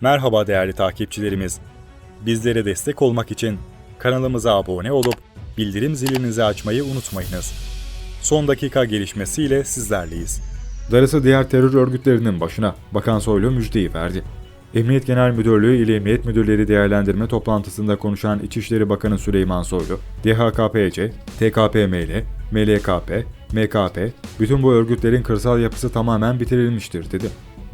Merhaba değerli takipçilerimiz. Bizlere destek olmak için kanalımıza abone olup bildirim zilinizi açmayı unutmayınız. Son dakika gelişmesiyle sizlerleyiz. Darısı diğer terör örgütlerinin başına Bakan Soylu müjdeyi verdi. Emniyet Genel Müdürlüğü ile Emniyet Müdürleri Değerlendirme toplantısında konuşan İçişleri Bakanı Süleyman Soylu, DHKPC, TKPML, MLKP, MKP, bütün bu örgütlerin kırsal yapısı tamamen bitirilmiştir dedi.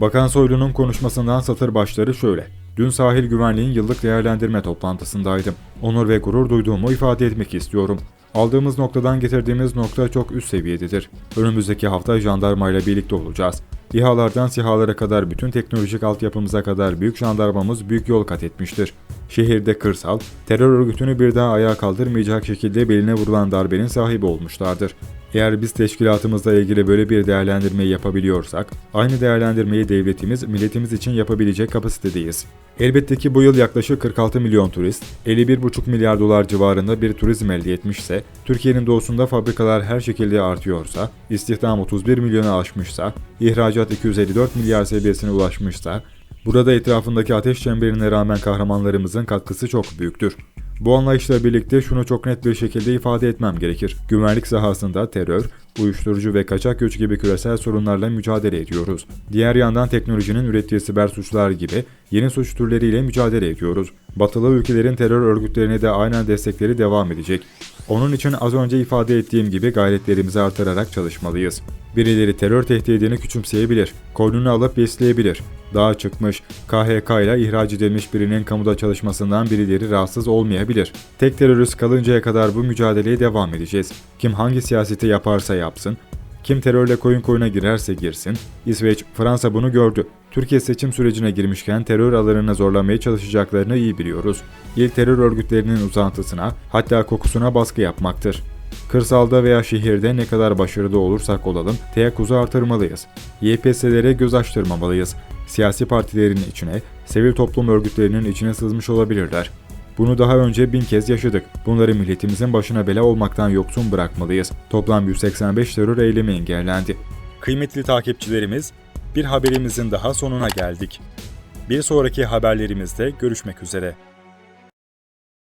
Bakan Soylu'nun konuşmasından satır başları şöyle. Dün sahil güvenliğin yıllık değerlendirme toplantısındaydım. Onur ve gurur duyduğumu ifade etmek istiyorum. Aldığımız noktadan getirdiğimiz nokta çok üst seviyededir. Önümüzdeki hafta jandarmayla birlikte olacağız. İHA'lardan SİHA'lara kadar bütün teknolojik altyapımıza kadar büyük jandarmamız büyük yol kat etmiştir. Şehirde kırsal, terör örgütünü bir daha ayağa kaldırmayacak şekilde beline vurulan darbenin sahibi olmuşlardır. Eğer biz teşkilatımızla ilgili böyle bir değerlendirmeyi yapabiliyorsak, aynı değerlendirmeyi devletimiz, milletimiz için yapabilecek kapasitedeyiz. Elbette ki bu yıl yaklaşık 46 milyon turist, 51,5 milyar dolar civarında bir turizm elde etmişse, Türkiye'nin doğusunda fabrikalar her şekilde artıyorsa, istihdam 31 milyonu aşmışsa, ihracat 254 milyar seviyesine ulaşmışsa, burada etrafındaki ateş çemberine rağmen kahramanlarımızın katkısı çok büyüktür. Bu anlayışla birlikte şunu çok net bir şekilde ifade etmem gerekir. Güvenlik sahasında terör, uyuşturucu ve kaçak göç gibi küresel sorunlarla mücadele ediyoruz. Diğer yandan teknolojinin ürettiği siber suçlar gibi yeni suç türleriyle mücadele ediyoruz. Batılı ülkelerin terör örgütlerine de aynen destekleri devam edecek. Onun için az önce ifade ettiğim gibi gayretlerimizi artırarak çalışmalıyız. Birileri terör tehdidini küçümseyebilir, koynunu alıp besleyebilir. Dağa çıkmış, KHK ile ihraç edilmiş birinin kamuda çalışmasından birileri rahatsız olmayabilir. Tek terörist kalıncaya kadar bu mücadeleye devam edeceğiz. Kim hangi siyaseti yaparsa yapsın, kim terörle koyun koyuna girerse girsin, İsveç, Fransa bunu gördü. Türkiye seçim sürecine girmişken terör alanına zorlamaya çalışacaklarını iyi biliyoruz. İl terör örgütlerinin uzantısına, hatta kokusuna baskı yapmaktır. Kırsalda veya şehirde ne kadar başarılı olursak olalım teyakkuzu artırmalıyız. YPS'lere göz açtırmamalıyız. Siyasi partilerin içine, sivil toplum örgütlerinin içine sızmış olabilirler. Bunu daha önce bin kez yaşadık. Bunları milletimizin başına bela olmaktan yoksun bırakmalıyız. Toplam 185 terör eylemi engellendi. Kıymetli takipçilerimiz, bir haberimizin daha sonuna geldik. Bir sonraki haberlerimizde görüşmek üzere.